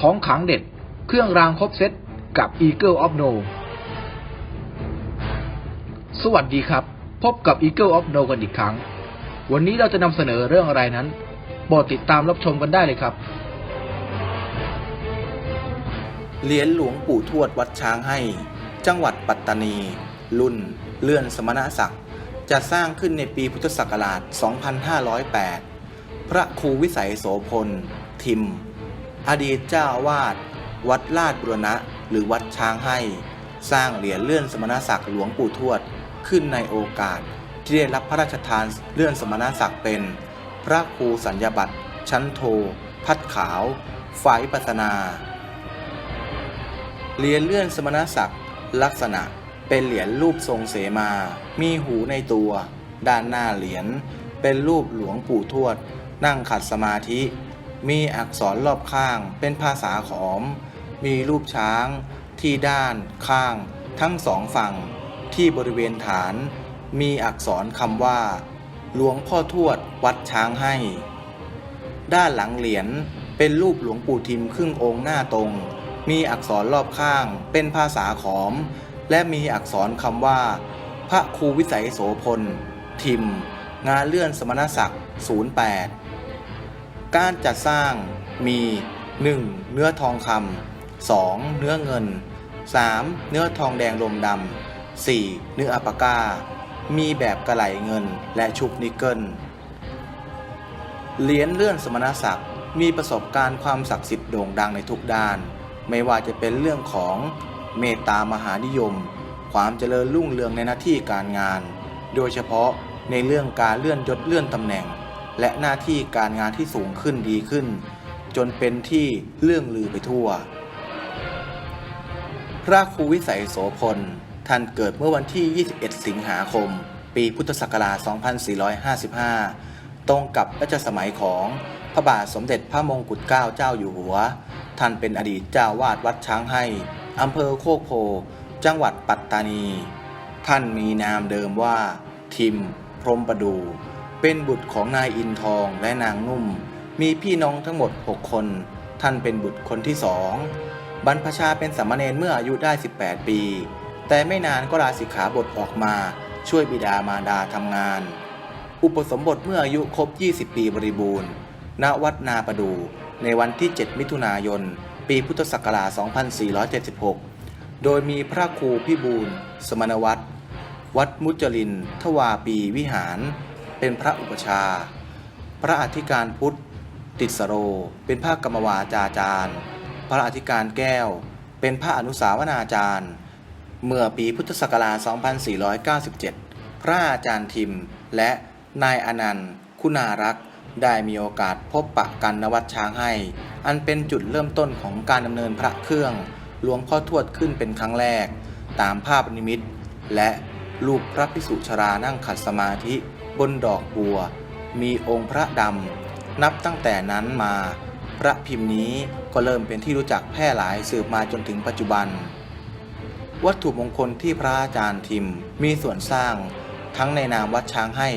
ของขังเด็ด เครื่องรางครบเซตกับ Eagle of No สวัสดีครับ พบกับ Eagle of No กันอีกครั้ง วันนี้เราจะนำเสนอเรื่องอะไรนั้นโปรดติดตามรับชมกันได้เลยครับ เหรียญหลวงปู่ทวดวัดช้างให้ จังหวัดปัตตานี รุ่น เลื่อนสมณศักดิ์จะสร้างขึ้นในปีพุทธศักราช 2508 พระครูวิสัยโสพล ทิม อดีตเจ้าวาสวัดลาดบุรณะ หรือวัดช้างให้ สร้างเหรียญเลื่อนสมณศักดิ์หลวงปู่ทวด ขึ้นในโอกาส ที่ได้รับพระราชทานเลื่อนสมณศักดิ์เป็น พระครูสัญญาบัตรชั้นโท พัดขาวฝ่ายปัสนา เหรียญเลื่อนสมณศักดิ์ลักษณะเป็นเหรียญรูปทรงเสมา มีหูในตัว ด้านหน้าเหรียญเป็นรูปหลวงปู่ทวด นั่งขัดสมาธิ มีอักษรรอบข้าง เป็นภาษาขอม มีรูปช้าง ที่ด้านข้าง ทั้งสองฝั่ง ที่บริเวณฐาน มีอักษรคำว่า หลวงพ่อทวดวัดช้างให้ ด้านหลังเหรียญเป็นรูปหลวงปู่ทิมครึ่งองค์หน้าตรง มีอักษรรอบข้าง เป็นภาษาขอม และมีอักษรคำว่า พระครูวิสัยโสพล ทิม งานเลื่อนสมณศักดิ์08 การจัดสร้างมี 1. เนื้อทองคำ 2. เนื้อเงิน 3. เนื้อทองแดงลมดำ 4. เนื้ออัปปากา มีแบบกระไหลเงินและชุบนิกเกิล เหรียญเลื่อนสมณศักดิ์มีประสบการณ์ความศักดิ์สิทธิ์โด่งดังในทุกด้าน ไม่ว่าจะเป็นเรื่องของเมตตามหานิยม ความเจริญรุ่งเรืองในหน้าที่การงาน โดยเฉพาะในเรื่องการเลื่อนยศเลื่อนตำแหน่ง และหน้าที่การงานที่สูงขึ้นดีขึ้น จนเป็นที่เรื่องลือไปทั่ว พระครูวิสัยโสพลท่านเกิดเมื่อวันที่ 21 สิงหาคม ปีพุทธศักราช 2455 ตรงกับรัชสมัยของพระบาทสมเด็จพระมงกุฎเกล้าเจ้าอยู่หัว ท่านเป็นอดีตเจ้าวาดวัดช้างให้ อำเภอโคกโพ จังหวัดปัตตานี ท่านมีนามเดิมว่า ทิม พรมประดู เป็นบุตรของนายอินทองและนางนุ่ม มีพี่น้องทั้งหมด 6 คน ท่านเป็นบุตรคนที่สองบรรพชาเป็นสามเณรเมื่ออายุได้ 18 ปี แต่ไม่นานก็ลาสิกขาบทออกมา ช่วยบิดามารดาทำงาน อุปสมบทเมื่ออายุครบ 20 ปีบริบูรณ์ ณ วัดนาประดู ในวันที่ 7 มิถุนายน ปีพุทธศักราช 2476 โดยมีพระครูพิบูล สมณวัตร วัดมุจลิน ทวาปีวิหาร เป็นพระอุปชา พระอธิการพุทธ ติสโร เป็นพระกรรมวาจาจารย์ พระอธิการแก้ว เป็นพระอนุสาวนาจารย์ เมื่อปีพุทธศักราช 2497 พระอาจารย์ทิม และนายอนันต์ คุณารักษ์ได้มีโอกาสพบปะกันนวัดช้างให้ อันเป็นจุดเริ่มต้นของการดำเนินพระเครื่องหลวงพ่อทวดขึ้นเป็นครั้งแรก ตามภาพนิมิตและรูปพระพิสุชรานั่งขัดสมาธิ บนดอกบัว มีองค์พระดำ นับตั้งแต่นั้นมา พระพิมพ์นี้ก็เริ่มเป็นที่รู้จักแพร่หลายสืบมาจนถึงปัจจุบัน วัตถุมงคลที่พระอาจารย์ทิมมีส่วนสร้าง ทั้งในนามวัดช้างให้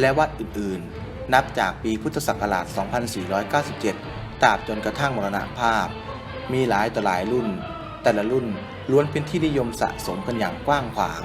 และวัดอื่นๆ นับจากปีพุทธศักราช 2497 ตราบจนกระทั่งมรณภาพ มีหลายต่อหลายรุ่น แต่ละรุ่นล้วนเป็นที่นิยมสะสมกันอย่างกว้างขวาง